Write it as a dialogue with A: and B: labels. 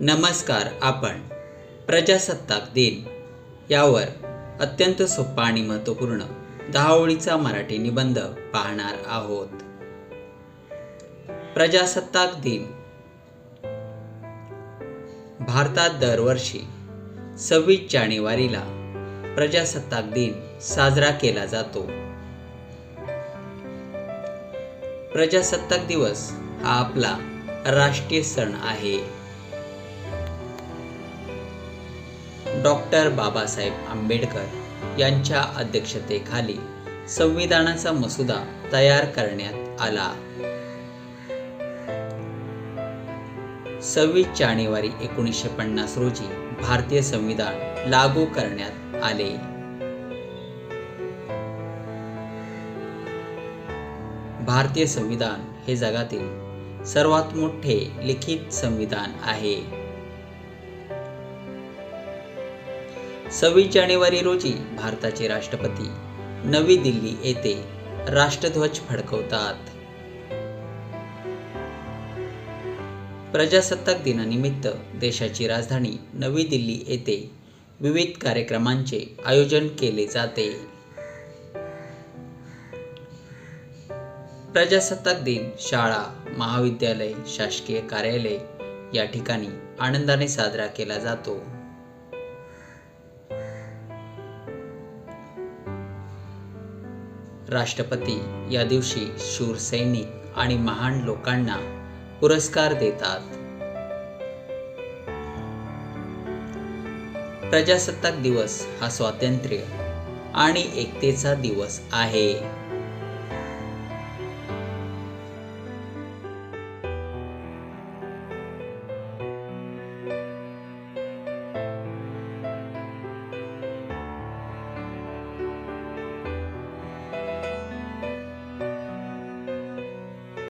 A: नमस्कार आपण प्रजासत्ताक दिन यावर अत्यंत सोपा आणि महत्त्वपूर्ण दहा ओळीचा मराठी निबंध पाहणार आहोत. प्रजासत्ताक दिन. भारतात दरवर्षी सव्वीस जानेवारीला प्रजासत्ताक दिन साजरा केला जातो. प्रजासत्ताक दिवस हा आपला राष्ट्रीय सण आहे. डॉक्टर बाबासाहेब आंबेडकर यांच्या अध्यक्षतेखाली संविधानाचा मसुदा तयार करण्यात आला. सव्वीस जानेवारी एकोणीसशे पन्नास रोजी भारतीय संविधान लागू करण्यात आले. भारतीय संविधान हे जगातील सर्वात मोठे लिखित संविधान आहे. सव्वीस जानेवारी रोजी भारताचे राष्ट्रपती नवी दिल्ली येथे राष्ट्रध्वज फडकवतात. प्रजासत्ताक दिनानिमित्त देशाची राजधानी नवी दिल्ली येथे विविध कार्यक्रमांचे आयोजन केले जाते. प्रजासत्ताक दिन शाळा महाविद्यालय शासकीय कार्यालय या ठिकाणी आनंदाने साजरा केला जातो. राष्ट्रपती या दिवशी शूर सैनिक आणि महान लोकांना पुरस्कार देतात. प्रजासत्ताक दिवस हा स्वातंत्र्य आणि एकतेचा दिवस आहे.